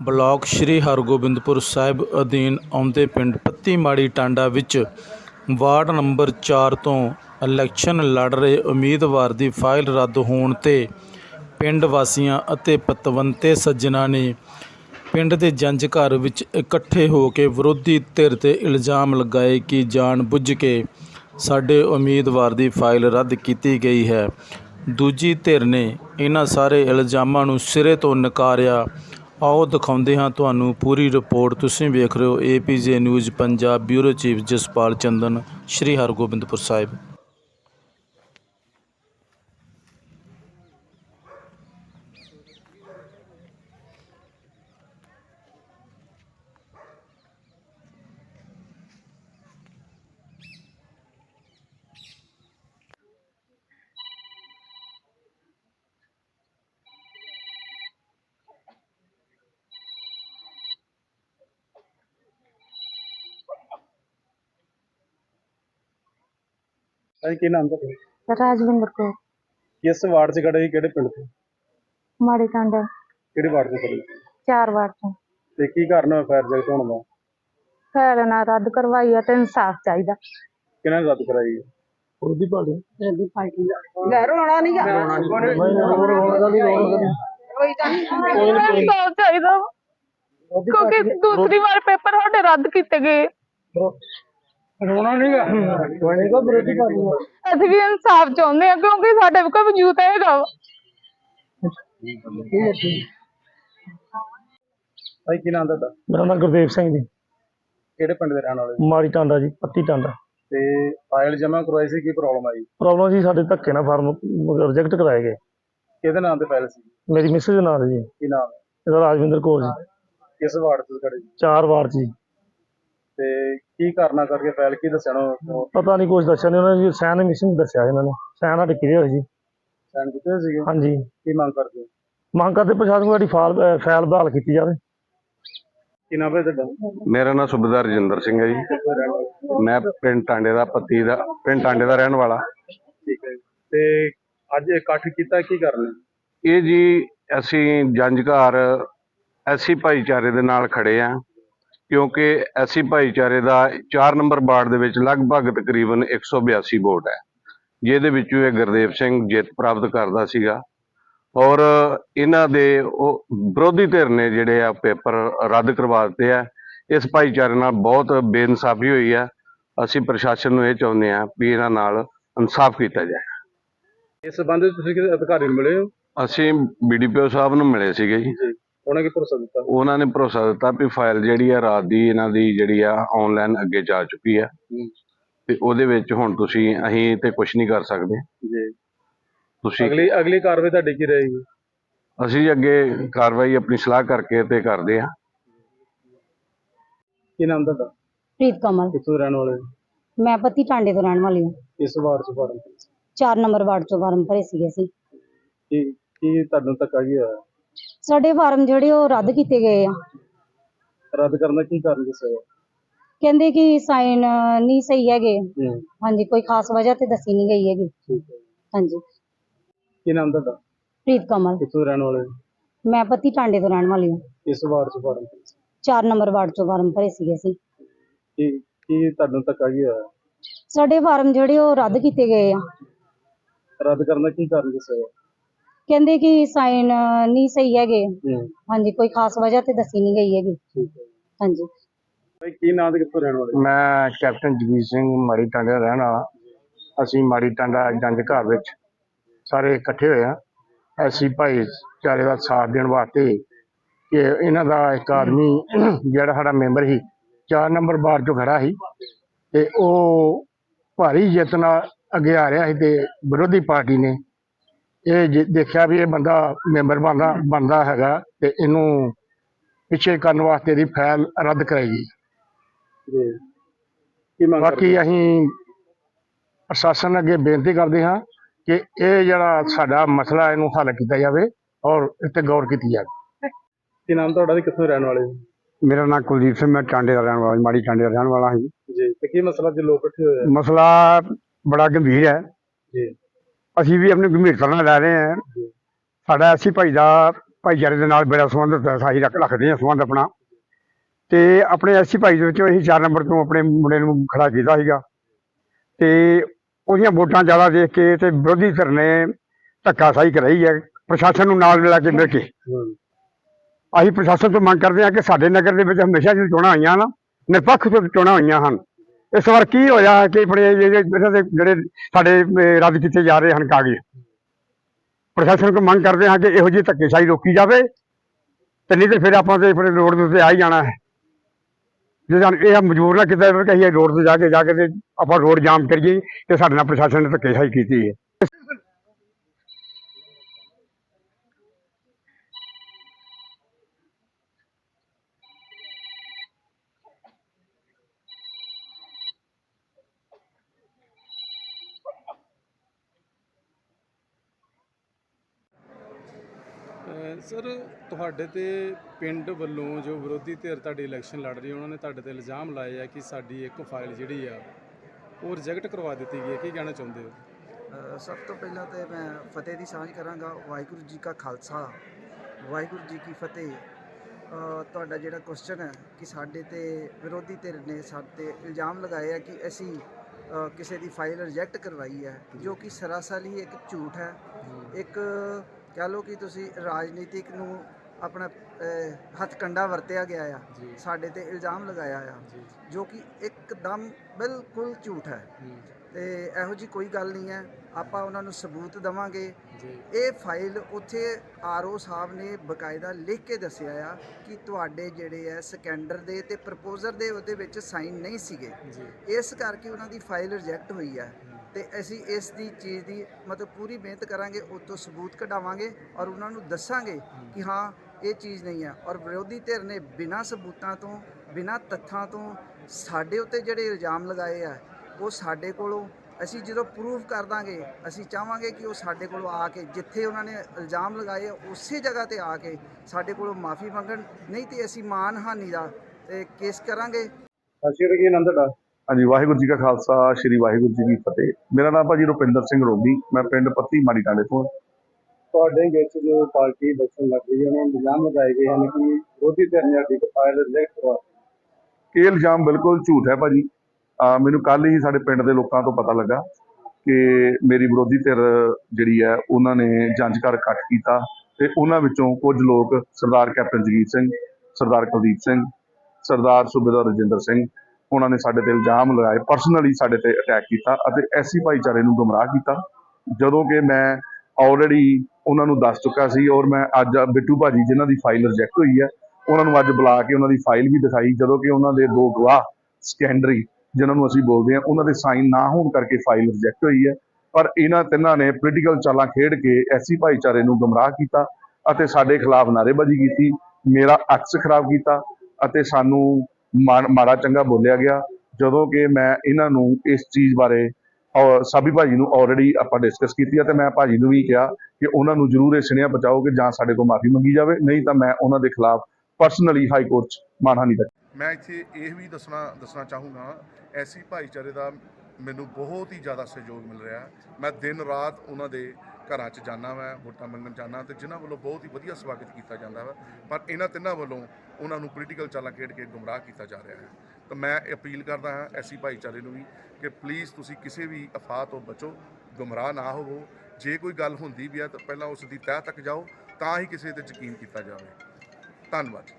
Block ਸ਼੍ਰੀ ਹਰਗੋਬਿੰਦਪੁਰ ਸਾਹਿਬ ਅਧੀਨ ਆਉਂਦੇ ਪਿੰਡ ਪੱਤੀ ਮਾੜੀ ਟਾਂਡਾ ਵਿੱਚ ਵਾਰਡ ਨੰਬਰ 4 ਤੋਂ ਇਲੈਕਸ਼ਨ ਲੜ ਰਹੇ ਉਮੀਦਵਾਰ ਦੀ ਫਾਈਲ ਰੱਦ ਹੋਣ ਤੇ ਪਿੰਡ ਵਾਸੀਆਂ ਅਤੇ ਪਤਵੰਤੇ ਸੱਜਣਾਂ ਨੇ ਪਿੰਡ ਦੇ ਜੰਜ ਘਰ ਵਿੱਚ ਇਕੱਠੇ ਹੋ ਕੇ ਵਿਰੋਧੀ ਧਿਰ ਤੇ ਇਲਜ਼ਾਮ ਲਗਾਏ ਕਿ ਜਾਣ ਬੁੱਝ ਕੇ ਸਾਡੇ ਉਮੀਦਵਾਰ ਦੀ ਫਾਈਲ ਰੱਦ ਕੀਤੀ ਗਈ ਹੈ। ਦੂਜੀ ਧਿਰ ਨੇ ਇਹਨਾਂ ਸਾਰੇ ਇਲਜ਼ਾਮਾਂ ਨੂੰ ਸਿਰੇ ਤੋਂ ਨਕਾਰਿਆ ਆਓ ਦਿਖਾਉਂਦੇ ਹਾਂ ਤੁਹਾਨੂੰ ਪੂਰੀ ਰਿਪੋਰਟ। ਤੁਸੀਂ ਵੇਖ ਰਹੇ ਹੋ APJ news Punjab bureau chief Jaspal Chandan, Shri Hargobindpur Sahib. ਅੱਜ ਕੀ ਨਾਮ ਤੁਹਾਡਾ? ਰਾਜਵਿੰਦਰ ਕੌਰ। ਕਿਸ ਵਾਰਡ 'ਚ ਖੜੇ ਸੀ? ਕਿਹੜੇ ਪਿੰਡ ਤੋਂ ਮਾੜੀ ਟਾਂਡਾ ਕਿਹੜੇ ਵਾਰਡ 'ਚ ਖੜੇ ਚਾਰ ਵਾਰ ਤੋਂ ਤੇ ਕੀ ਕਾਰਨ ਹੋਇਆ ਫਾਇਰ ਜਗਤ ਹੋਣ ਦਾ? ਫੈਲ ਨਾ ਰੱਦ ਕਰਵਾਈ ਆ ਤੇ ਇਨਸਾਫ ਚਾਹੀਦਾ। ਕਿਹਨਾਂ ਨੇ ਰੱਦ ਕਰਾਈ? ਹੈ ਉਹਦੀ ਪਾਰਟੀ। ਰੱਦੀ ਪਾਰਟੀ ਇਨਸਾਫ ਚਾਹੀਦਾ। ਵਾ। ਕਿਉਂਕਿ ਦੂਸਰੀ ਵਾਰ ਪੇਪਰ ਸਾਡੇ ਰੱਦ ਕੀਤੇ ਗਏ। ਰੋਣਾ ਨਹੀਂਗਾ ਰੋਣੇਗਾ ਵਿਰੋਧੀ ਪਾਰਟੀ ਅਸੀਂ ਵੀ ਇਨਸਾਫ ਚਾਹੁੰਦੇ ਆ ਕਿਉਂਕਿ ਸਾਡੇ ਕੋਲ ਵਜੂਦ ਹੈਗਾ ਵਾ। ਭਾਈ ਕੀ ਨਾਮ ਤੁਹਾਡਾ? ਮੇਰਾ ਨਾਮ ਗੁਰਦੇਵ ਸਿੰਘ ਜੀ। ਕਿਹੜੇ ਪਿੰਡ ਦੇ ਰਹਿਣ ਵਾਲੇ ਹੋ? ਮਾੜੀ ਟਾਂਡਾ ਜੀ ਪੱਤੀ ਟਾਂਡਾ। ਤੇ ਫਾਈਲ ਜਮ੍ਹਾਂ ਕਰਵਾਈ ਸੀ ਕੀ ਪ੍ਰੋਬਲਮ ਆਈ? ਪ੍ਰੋਬਲਮ ਜੀ ਸਾਡੇ ਧੱਕੇ ਨਾਲ ਫਾਰਮ ਰਿਜੈਕਟ ਕਰਾਏ ਗਏ। ਕਿਹਦੇ ਨਾਮ ਤੇ ਫਾਈਲ ਸੀ? ਮੇਰੀ ਮਿਸਿਸ ਦੇ ਨਾਂ ਤੇ ਜੀ। ਕੀ ਨਾਮ? ਹੈ ਇਹਦਾ ਰਾਜਵਿੰਦਰ ਕੌਰ ਜੀ। ਕਿਸ ਵਾਰਡ 'ਚ ਖੜੇ ਚਾਰ ਵਾਰ ਜੀ। ਤੇ ਕੀ ਕਾਰਨਾ ਕਰਕੇ ਫਾਈਲ ਕੀ ਦੱਸਿਆ ਨੂੰ? ਪਤਾ ਨਹੀਂ ਕੁਝ ਦੱਸਿਆ ਨਹੀਂ ਉਹਨਾਂ ਨੇ ਜੀ ਸੈਨ ਮਿਸ਼ਨ ਦੱਸਿਆ ਇਹਨਾਂ ਨੇ। ਸੈਨ ਸਾਡੇ ਕਿਹਦੇ ਹੋਏ ਜੀ ਸੈਂਡ ਕੀਤੇ ਸੀਗੇ? ਹਾਂਜੀ। ਕੀ ਮੰਗ ਕਰਦੇ ਹੋ? ਮੰਗ ਕਰਦੇ ਪ੍ਰਸ਼ਾਸਨ ਕੋਲ ਸਾਡੀ ਫਾਈਲ ਅਹ ਫਾਈਲ ਬਹਾਲ ਕੀਤੀ ਜਾਵੇ। ਕੀ ਨਾਮ ਹੈ ਤੁਹਾਡਾ? ਮੇਰਾ ਨਾਮ ਸੁਬੇਦਾਰ ਰਜਿੰਦਰ ਸਿੰਘ ਹੈ ਜੀ। ਮੈਂ ਪਿੰਡ ਟਾਂਡੇ ਦਾ ਪੱਤੀ ਦਾ ਪਿੰਡ ਟਾਂਡੇ ਦਾ ਰਹਿਣ ਵਾਲਾ। ਠੀਕ ਹੈ ਜੀ। ਤੇ ਅੱਜ ਇਕੱਠ ਕੀਤਾ ਕੀ ਕਰਨਾ ਇਹ ਜੀ ਅਸੀਂ ਜੰਜਘਰ ਐਸੀ ਭਾਈਚਾਰੇ ਦੇ ਨਾਲ ਖੜੇ ਆ ਕਿਉਂਕਿ ਐਸੀ ਭਾਈਚਾਰੇ ਦਾ 4 ਨੰਬਰ ਵਾਰਡ ਦੇ ਵਿੱਚ ਲਗਭਗ ਤਕਰੀਬਨ 182 ਵੋਟ ਹੈ ਜਿਹਦੇ ਵਿੱਚੋਂ ਇਹ ਗੁਰਦੇਵ ਸਿੰਘ ਜਿੱਤ ਪ੍ਰਾਪਤ ਕਰਦਾ ਸੀਗਾ। ਔਰ ਇਹਨਾਂ ਦੇ ਉਹ ਵਿਰੋਧੀ ਧਿਰ ਨੇ ਜਿਹੜੇ ਆ ਪੇਪਰ ਰੱਦ ਕਰਵਾ ਦਿੱਤੇ ਆ। ਇਸ ਭਾਈਚਾਰੇ ਨਾਲ ਬਹੁਤ ਬੇਇਨਸਾਫੀ ਹੋਈ ਆ। ਅਸੀਂ ਪ੍ਰਸ਼ਾਸਨ ਨੂੰ ਇਹ ਚਾਹੁੰਦੇ ਆ ਵੀ ਇਹਨਾਂ ਨਾਲ ਇਨਸਾਫ ਕੀਤਾ ਜਾਏ। ਇਸ ਸੰਬੰਧ ਵਿੱਚ ਤੁਸੀਂ ਕਿਹਦੇ ਅਧਿਕਾਰੀ ਨੂੰ ਮਿਲੇ ਹੋ? ਅਸੀਂ ਬੀਡੀਪੀਓ ਸਾਹਿਬ ਨੂੰ ਮਿਲੇ ਸੀਗੇ ਜੀ। ਉਹਨਾਂ ਕੀ ਭਰੋਸਾ ਦਿੱਤਾ? ਉਹਨਾਂ ਨੇ ਭਰੋਸਾ ਦਿੱਤਾ ਵੀ ਫਾਈਲ ਜਿਹੜੀ ਆ ਰਾਤ ਦੀ ਇਹਨਾਂ ਦੀ ਜਿਹੜੀ ਆ ਆਨਲਾਈਨ ਅੱਗੇ ਜਾ ਚੁੱਕੀ ਆ। ਹੂੰ। ਤੇ ਉਹਦੇ ਵਿੱਚ ਹੁਣ ਤੁਸੀਂ ਅਸੀਂ ਤੇ ਕੁਝ ਨਹੀਂ ਕਰ ਸਕਦੇ। ਜੀ। ਤੁਸੀਂ ਅਗਲੀ ਅਗਲੀ ਕਾਰਵਾਈ ਤੁਹਾਡੀ ਕੀ ਰਹੇਗੀ? ਅਸੀਂ ਅੱਗੇ ਕਾਰਵਾਈ ਆਪਣੀ ਸਲਾਹ ਕਰਕੇ ਤੇ ਕਰਦੇ ਆ। ਕੀ ਨਾਮ ਤੁਹਾਡਾ? ਪ੍ਰੀਤ ਕਮਲ। ਕਿੱਥੋਂ ਦੇ ਰਹਿਣ ਵਾਲੇ ਹੋ? ਮੈਂ ਪੱਤੀ ਟਾਂਡੇ ਤੋਂ ਰਹਿਣ ਵਾਲੀ ਹਾਂ। ਇਸ ਵਾਰਡ ਚ ਫਾਰਮ ਚਾਰ ਨੰਬਰ ਵਾਰਡ ਚੋਂ ਫਾਰਮ ਭਰੇ ਸੀਗੇ ਅਸੀਂ। ਕੀ ਕੀ ਤੁਹਾਨੂੰ ਧੱਕਾ ਕੀ ਹੋਇਆ? ਸਾਡੇ ਫਾਰਮ ਜਿਹੜੇ ਉਹ ਰੱਦ ਕੀਤੇ ਗਏ ਆ। ਰੱਦ ਕਰਨ ਦਾ ਕੀ ਕਾਰਨ ਦੱਸਿਆ? ਕਹਿੰਦੇ ਕਿ ਸਾਈਨ ਨਹੀਂ ਸਹੀ ਹੈਗੇ। ਹੂੰ। ਹਾਂਜੀ ਕੋਈ ਖਾਸ ਵਜ੍ਹਾ ਤੇ ਦੱਸੀ ਨਹੀਂ ਗਈ ਹੈਗੀ। ਠੀਕ ਹੈ। ਹਾਂਜੀ। ਕੀ ਨਾਮ ਤੁਹਾਡਾ? ਪ੍ਰੀਤ ਕਮਲ। ਕਿੱਥੋਂ ਦੇ ਰਹਿਣ ਵਾਲੇ ਹੋ? ਮੈਂ ਪੱਤੀ ਟਾਂਡੇ ਤੋਂ ਰਹਿਣ ਵਾਲੀ ਹਾਂ। ਇਸ ਵਾਰਡ ਚ ਫਾਰਮ ਚਾਰ ਨੰਬਰ ਵਾਰਡ ਚੋਂ ਫਾਰਮ ਭਰੇ ਸੀਗੇ ਅਸੀਂ। ਕੀ ਕੀ ਤੁਹਾਨੂੰ ਧੱਕਾ ਕੀ ਹੋਇਆ? ਸਾਡੇ ਫਾਰਮ ਜਿਹੜੇ ਉਹ ਰੱਦ ਕੀਤੇ ਗਏ ਆ। ਰੱਦ ਕਰਨ ਦਾ ਕੀ ਕਾਰਨ ਦੱਸਿਆ? ਕਹਿੰਦੇ ਕਿ ਸਾਈਨ ਨਹੀਂ ਸਹੀ ਹੈਗੇ। ਹੂੰ। ਹਾਂਜੀ ਕੋਈ ਖਾਸ ਵਜ੍ਹਾ ਤੇ ਦੱਸੀ ਨਹੀਂ ਗਈ ਹੈਗੀ। ਠੀਕ ਹੈ। ਹਾਂਜੀ। ਭਾਈ ਕੀ ਨਾਮ ਤੇ ਕਿੱਥੋਂ ਰਹਿਣ ਵਾਲੇ? ਮੈਂ ਕੈਪਟਨ ਜਗੀਰ ਸਿੰਘ ਮਾੜੀ ਟਾਂਡੇ ਦਾ ਰਹਿਣ ਵਾਲਾ। ਅਸੀਂ ਮਾੜੀ ਟਾਂਡਾ ਜੰਜ ਘਰ ਵਿੱਚ ਸਾਰੇ ਇਕੱਠੇ ਹੋਏ ਆ ਅਸੀਂ ਭਾਈਚਾਰੇ ਦਾ ਸਾਥ ਦੇਣ ਵਾਸਤੇ ਕਿ ਇਹਨਾਂ ਦਾ ਇੱਕ ਆਦਮੀ ਜਿਹੜਾ ਸਾਡਾ ਮੈਂਬਰ ਸੀ 4 ਨੰਬਰ ਬਾਰ ਚੋਂ ਖੜਾ ਸੀ ਤੇ ਉਹ ਭਾਰੀ ਜਿੱਤ ਨਾਲ ਅੱਗੇ ਆ ਰਿਹਾ ਸੀ ਤੇ ਵਿਰੋਧੀ ਪਾਰਟੀ ਨੇ ਇਹ ਜੇ- ਦੇਖਿਆ ਵੀ ਇਹ ਬੰਦਾ ਮੈਂਬਰ ਬਣਦਾ ਬਣਦਾ ਹੈਗਾ ਤੇ ਇਹਨੂੰ ਪਿੱਛੇ ਕਰਨ ਵਾਸਤੇ ਇਹਦੀ ਫਾਈਲ ਰੱਦ ਕਰਾਈ ਗਈ। ਜੀ। ਕੀ ਮੰਗ ਕਰਦੇ ਬਾਕੀ ਅਸੀਂ ਪ੍ਰਸ਼ਾਸਨ ਅੱਗੇ ਬੇਨਤੀ ਕਰਦੇ ਹਾਂ ਕਿ ਇਹ ਜਿਹੜਾ ਸਾਡਾ ਮਸਲਾ ਇਹਨੂੰ ਹੱਲ ਕੀਤਾ ਜਾਵੇ ਔਰ ਇਸ ਤੇ ਗੌਰ ਕੀਤੀ ਜਾਵੇ। ਕੀ ਨਾਮ ਤੁਹਾਡਾ ਤੇ ਕਿੱਥੋਂ ਦੇ ਰਹਿਣ ਵਾਲੇ ਹੋ? ਮੇਰਾ ਨਾਮ ਕੁਲਦੀਪ ਸਿੰਘ ਮੈਂ ਟਾਂਡੇ ਦਾ ਰਹਿਣ ਵਾਲਾ ਮਾੜੀ ਟਾਂਡੇ ਦਾ ਰਹਿਣ ਵਾਲਾ ਹਾਂ ਜੀ ਤੇ ਕੀ ਮਸਲਾ ਜੇ ਲੋਕ ਇਕੱਠੇ ਹੋਏ ਆ? ਮਸਲਾ ਬੜਾ ਗੰਭੀਰ ਹੈ। ਜੀ। ਅਸੀਂ ਵੀ ਆਪਣੀ ਗੰਭੀਰਤਾ ਨਾਲ ਲੈ ਰਹੇ ਹਾਂ। ਸਾਡਾ ਐਸੀ ਭਾਈ ਦਾ ਭਾਈਚਾਰੇ ਦੇ ਨਾਲ ਬੜਾ ਸੰਬੰਧ ਸਾਹੀ ਰੱਖ ਰੱਖਦੇ ਹਾਂ ਸੰਬੰਧ ਆਪਣਾ। ਤੇ ਆਪਣੇ ਐਸੀ ਭਾਈ ਦੇ ਵਿੱਚੋਂ ਅਸੀਂ 4 ਨੰਬਰ ਤੋਂ ਆਪਣੇ ਮੁੰਡੇ ਨੂੰ ਖੜਾ ਕੀਤਾ ਸੀਗਾ। ਤੇ ਉਹਦੀਆਂ ਵੋਟਾਂ ਜ਼ਿਆਦਾ ਦੇਖ ਕੇ ਤੇ ਵਿਰੋਧੀ ਧਿਰ ਨੇ ਧੱਕਾ ਸਾਈ ਕਰਾਈ ਹੈ, ਪ੍ਰਸ਼ਾਸਨ ਨੂੰ ਨਾਲ ਮਿਲਾ ਕੇ ਮਿਲ ਕੇ। ਅਸੀਂ ਪ੍ਰਸ਼ਾਸਨ ਤੋਂ ਮੰਗ ਕਰਦੇ ਹਾਂ ਕਿ ਸਾਡੇ ਨਗਰ ਦੇ ਵਿੱਚ ਹਮੇਸ਼ਾ ਜਦੋਂ ਚੋਣਾਂ ਹੋਈਆਂ ਨਾ, ਨਿਰਪੱਖ ਚੋਣਾਂ ਹੋਈਆਂ ਹਨ। ਇਸ ਵਾਰ ਕੀ ਹੋਇਆ ਕਿ ਆਪਣੇ ਜਿਹੜੇ ਇਹਨਾਂ ਦੇ ਜਿਹੜੇ ਸਾਡੇ ਰੱਦ ਕੀਤੇ ਜਾ ਰਹੇ ਹਨ ਕਾਗਜ਼? ਪ੍ਰਸ਼ਾਸਨ ਤੋਂ ਮੰਗ ਕਰਦੇ ਹਾਂ ਕਿ ਇਹੋ ਜਿਹੀ ਧੱਕੇਸ਼ਾਹੀ ਰੋਕੀ ਜਾਵੇ ਤੇ ਨਹੀਂ ਤੇ ਫਿਰ ਆਪਾਂ ਤੇ ਫਿਰ ਰੋਡ ਦੇ ਉੱਤੇ ਆ ਹੀ ਜਾਣਾ ਹੈ। ਜੇ ਸਾਨੂੰ ਇਹ ਮਜਬੂਰ ਨਾ ਕੀਤਾ ਕਿ ਅਸੀਂ ਰੋਡ ਤੇ ਜਾ ਕੇ ਜਾ ਕੇ ਤੇ ਆਪਾਂ ਰੋਡ ਜਾਮ ਕਰੀਏ ਤੇ ਸਾਡੇ ਨਾਲ ਪ੍ਰਸ਼ਾਸਨ ਨੇ ਧੱਕੇਸ਼ਾਹੀ ਕੀਤੀ ਹੈ ਅਹ ਸਰ ਤੁਹਾਡੇ ਤੇ ਪਿੰਡ ਵੱਲੋਂ ਜੋ ਵਿਰੋਧੀ ਧਿਰ ਤੁਹਾਡੀ ਇਲੈਕਸ਼ਨ ਲੜ ਰਹੀ ਹੈ ਉਹਨਾਂ ਨੇ ਤੁਹਾਡੇ ਤੇ ਇਲਜ਼ਾਮ ਲਾਏ ਆ ਕਿ ਸਾਡੀ ਇੱਕ ਫਾਈਲ ਜਿਹੜੀ ਆ ਉਹ ਰਿਜੈਕਟ ਕਰਵਾ ਦਿੱਤੀ ਗਈ ਹੈ। ਕੀ ਕਹਿਣਾ ਚਾਹੁੰਦੇ ਹੋ? ਸਭ ਤੋਂ ਪਹਿਲਾਂ ਤੇ ਮੈਂ ਫਤਿਹ ਦੀ ਸਾਂਝ ਕਰਾਂਗਾ। ਵਾਹਿਗੁਰੂ ਜੀ ਕਾ ਖਾਲਸਾ ਵਾਹਿਗੁਰੂ ਜੀ ਕੀ ਫਤਿਹ। ਤੁਹਾਡਾ ਜਿਹੜਾ ਕੁਐਸਚਨ ਹੈ ਕਿ ਸਾਡੇ ਤੇ ਵਿਰੋਧੀ ਧਿਰ ਨੇ ਸਾਡੇ ਤੇ ਇਲਜ਼ਾਮ ਲਗਾਏ ਆ ਕਿ ਅਸੀਂ ਕਿਸੇ ਦੀ ਫਾਈਲ ਰਿਜੈਕਟ ਕਰਵਾਈ ਹੈ ਜੋ ਕਿ ਸਰਾਸਰ ਹੀ ਇੱਕ ਝੂਠ ਹੈ। ਇੱਕ ਕਹਿ ਲਓ ਕਿ ਤੁਸੀਂ ਰਾਜਨੀਤਿਕ ਨੂੰ ਆਪਣਾ ਹੱਥ ਕੰਡਾ ਵਰਤਿਆ ਗਿਆ ਆ ਸਾਡੇ ਤੇ ਇਲਜ਼ਾਮ ਲਗਾਇਆ ਆ ਜੀ। ਕਿ ਇੱਕਦਮ ਬਿਲਕੁਲ ਝੂਠ ਹੈ। ਤੇ ਇਹੋ ਜੀ ਕੋਈ ਗੱਲ ਨਹੀਂ ਹੈ। ਆਪਾਂ ਉਹਨਾਂ ਨੂੰ ਸਬੂਤ ਦਵਾਂਗੇ। ਇਹ ਫਾਈਲ ਉੱਥੇ ਆਰਓ ਸਾਹਿਬ ਨੇ ਬਕਾਇਦਾ ਲਿਖ ਕੇ ਦੱਸਿਆ ਆ ਕਿ ਤੁਹਾਡੇ ਜਿਹੜੇ ਆ ਸਕੈਂਡਰ ਦੇ ਤੇ ਪ੍ਰਪੋਜ਼ਰ ਦੇ ਉਹਦੇ ਵਿੱਚ ਸਾਈਨ ਨਹੀਂ ਸੀਗੇ। ਇਸ ਕਰਕੇ ਉਹਨਾਂ ਦੀ ਫਾਈਲ ਰਿਜੈਕਟ ਹੋਈ ਹੈ। ਤੇ ਅਸੀਂ ਇਸ ਦੀ ਚੀਜ਼ ਦੀ ਮਤਲਬ ਪੂਰੀ ਮਿਹਨਤ ਕਰਾਂਗੇ ਉਹ ਤੋਂ ਸਬੂਤ ਕਢਾਵਾਂਗੇ ਔਰ ਉਹਨਾਂ ਨੂੰ ਦੱਸਾਂਗੇ ਕਿ ਹਾਂ ਇਹ ਚੀਜ਼ ਨਹੀਂ ਹੈ। ਔਰ ਵਿਰੋਧੀ ਧਿਰ ਨੇ ਬਿਨਾਂ ਸਬੂਤਾਂ ਤੋਂ ਬਿਨਾਂ ਤੱਥਾਂ ਤੋਂ ਸਾਡੇ ਉੱਤੇ ਜਿਹੜੇ ਇਲਜ਼ਾਮ ਲਗਾਏ ਆ ਉਹ ਸਾਡੇ ਕੋਲੋਂ ਅਸੀਂ ਜਦੋਂ ਪ੍ਰੂਫ ਕਰ ਦਾਂਗੇ ਅਸੀਂ ਚਾਹਾਂਗੇ ਕਿ ਉਹ ਸਾਡੇ ਕੋਲੋਂ ਆ ਕੇ ਜਿੱਥੇ ਉਹਨਾਂ ਨੇ ਇਲਜ਼ਾਮ ਲਗਾਏ ਆ, ਉਸੇ ਜਗ੍ਹਾ ਤੇ ਆ ਕੇ ਸਾਡੇ ਕੋਲੋਂ ਮਾਫੀ ਮੰਗਣ। ਨਹੀਂ ਤੇ ਅਸੀਂ ਮਾਨਹਾਨੀ ਦਾ ਕੇਸ ਕਰਾਂਗੇ। ਅਸ਼ੀਰ ਕੀ ਆਨੰਦ ਹਾਂਜੀ ਵਾਹਿਗੁਰੂ ਜੀ ਕਾ ਖਾਲਸਾ ਸ੍ਰੀ ਵਾਹਿਗੁਰੂ ਜੀ ਕੀ ਫਤਿਹ। ਮੇਰਾ ਨਾਮ ਭਾਜੀ ਰੁਪਿੰਦਰ ਸਿੰਘ ਰੋਗੀ ਮੈਂ ਪਿੰਡ ਪੱਤੀ ਮਾੜੀ ਟਾਂਡੇ ਤੋਂ। ਤੁਹਾਡੇ ਵਿੱਚ ਜੋ ਪਾਰਟੀ ਇਲੈਕਸ਼ਨ ਲੱਗ ਰਹੀ ਹੈ ਉਹਨਾਂ ਨੂੰ ਇਲਜ਼ਾਮ ਲਗਾਏ ਗਏ ਹਨ ਕਿ ਵਿਰੋਧੀ ਧਿਰ ਨੇ ਸਾਡੀ ਫਾਈਲ ਰਿਜੈਕਟ ਕਰਵਾ ਇਹ ਇਲਜ਼ਾਮ ਬਿਲਕੁਲ ਝੂਠ ਹੈ ਭਾਜੀ। ਮੈਨੂੰ ਕੱਲ ਹੀ ਸਾਡੇ ਪਿੰਡ ਦੇ ਲੋਕਾਂ ਤੋਂ ਪਤਾ ਲੱਗਾ ਕਿ ਮੇਰੀ ਵਿਰੋਧੀ ਧਿਰ ਜਿਹੜੀ ਹੈ ਉਹਨਾਂ ਨੇ ਜਾਂਚ ਕਰ ਇਕੱਠ ਕੀਤਾ ਤੇ ਉਹਨਾਂ ਵਿੱਚੋਂ ਕੁਝ ਲੋਕ ਸਰਦਾਰ ਕੈਪਟਨ ਜਗੀਰ ਸਿੰਘ ਸਰਦਾਰ ਕੁਲਦੀਪ ਸਿੰਘ ਸਰਦਾਰ ਸੂਬੇਦਾਰ ਰਜਿੰਦਰ ਸਿੰਘ ਉਹਨਾਂ ਨੇ ਸਾਡੇ ਤੇ ਇਲਜ਼ਾਮ ਲਗਾਏ ਪਰਸਨਲੀ ਸਾਡੇ ਤੇ ਅਟੈਕ ਕੀਤਾ ਅਤੇ ਐਸੀ ਭਾਈਚਾਰੇ ਨੂੰ ਗੁੰਮਰਾਹ ਕੀਤਾ। ਜਦੋਂ ਕਿ ਮੈਂ ਆਲਰੇਡੀ ਉਹਨਾਂ ਨੂੰ ਦੱਸ ਚੁੱਕਾ ਸੀ ਔਰ ਮੈਂ ਅੱਜ ਬਿੱਟੂ ਭਾਜੀ ਜਿਨ੍ਹਾਂ ਦੀ ਫਾਈਲ ਰਿਜੈਕਟ ਹੋਈ ਹੈ, ਉਹਨਾਂ ਨੂੰ ਅੱਜ ਬੁਲਾ ਕੇ ਉਹਨਾਂ ਦੀ ਫਾਈਲ ਵੀ ਦਿਖਾਈ। ਜਦੋਂ ਕਿ ਉਹਨਾਂ ਦੇ ਦੋ ਗਵਾਹ ਸਕੈਂਡਰੀ ਜਿਨ੍ਹਾਂ ਨੂੰ ਅਸੀਂ ਬੋਲਦੇ ਹਾਂ, ਉਹਨਾਂ ਦੇ ਸਾਈਨ ਨਾ ਹੋਣ ਕਰਕੇ ਫਾਈਲ ਰਿਜੈਕਟ ਹੋਈ ਹੈ। ਪਰ ਇਹਨਾਂ ਤਿੰਨਾਂ ਨੇ ਪੋਲੀਟੀਕਲ ਚਾਲਾਂ ਖੇਡ ਕੇ ਐਸੀ ਭਾਈਚਾਰੇ ਨੂੰ ਗੁੰਮਰਾਹ ਕੀਤਾ ਅਤੇ ਸਾਡੇ ਖਿਲਾਫ ਨਾਅਰੇਬਾਜ਼ੀ ਕੀਤੀ, ਮੇਰਾ ਅਕਸ ਖਰਾਬ ਕੀਤਾ ਅਤੇ ਸਾਨੂੰ ਮਾੜ- ਮਾੜਾ ਚੰਗਾ ਬੋਲਿਆ ਗਿਆ। ਜਦੋਂ ਕਿ ਮੈਂ ਇਹਨਾਂ ਨੂੰ ਇਸ ਚੀਜ਼ ਬਾਰੇ ਔਰ ਸਾਬੀ ਭਾਜੀ ਨੂੰ ਆਲਰੇਡੀ ਆਪਾਂ ਡਿਸਕਸ ਕੀਤੀ ਆ ਤੇ ਮੈਂ ਭਾਜੀ ਨੂੰ ਵੀ ਕਿਹਾ ਕਿ ਉਹਨਾਂ ਨੂੰ ਜ਼ਰੂਰ ਇਹ ਸੁਨੇਹਾ ਪਹੁੰਚਾਓ ਕਿ ਜਾਂ ਸਾਡੇ ਕੋਲ ਮਾਫੀ ਮੰਗੀ ਜਾਵੇ, ਨਹੀਂ ਤਾਂ ਮੈਂ ਉਹਨਾਂ ਦੇ ਖਿਲਾਫ ਪਰਸਨਲੀ ਹਾਈ ਕੋਰਟ 'ਚ ਮਾਨਹਾਨੀ ਤੱਕ ਮੈਂ ਇੱਥੇ ਇਹ ਵੀ ਦੱਸਣਾ ਦੱਸਣਾ ਚਾਹੂੰਗਾ, ਐਸੀ ਭਾਈਚਾਰੇ ਦਾ ਮੈਨੂੰ ਬਹੁਤ ਹੀ ਜ਼ਿਆਦਾ ਸਹਿਯੋਗ ਮਿਲ ਰਿਹਾ। ਮੈਂ ਦਿਨ ਰਾਤ ਉਹਨਾਂ ਦੇ ਘਰਾਂ 'ਚ ਜਾਂਦਾ ਮੈਂ ਵੋਟਾਂ ਮੰਗਣ ਜਾਂਦਾ ਤੇ ਜਿਨ੍ਹਾਂ ਵੱਲੋਂ ਬਹੁਤ ਹੀ ਵਧੀਆ ਸਵਾਗਤ ਕੀਤਾ ਜਾਂਦਾ ਵਾ। ਪਰ ਇਹਨਾਂ ਤਿੰਨਾਂ ਵੱਲੋਂ ਉਹਨਾਂ ਨੂੰ ਪੋਲੀਟੀਕਲ ਚਾਲਾਂ ਖੇਡ ਕੇ ਗੁੰਮਰਾਹ ਕੀਤਾ ਜਾ ਰਿਹਾ ਹੈ। ਤਾਂ ਮੈਂ ਅਪੀਲ ਕਰਦਾ ਹਾਂ ਐਸੀ ਭਾਈਚਾਰੇ ਨੂੰ ਵੀ ਕਿ ਪਲੀਜ਼ ਤੁਸੀਂ ਕਿਸੇ ਵੀ ਅਫਵਾਹ ਤੋਂ ਬਚੋ, ਗੁੰਮਰਾਹ ਨਾ ਹੋਵੋ। ਜੇ ਕੋਈ ਗੱਲ ਹੁੰਦੀ ਵੀ ਹੈ ਤਾਂ ਪਹਿਲਾਂ ਉਸ ਦੀ ਤਹਿ ਤੱਕ ਜਾਓ, ਤਾਂ ਹੀ ਕਿਸੇ ਤੇ ਯਕੀਨ ਕੀਤਾ ਜਾਵੇ। ਧੰਨਵਾਦ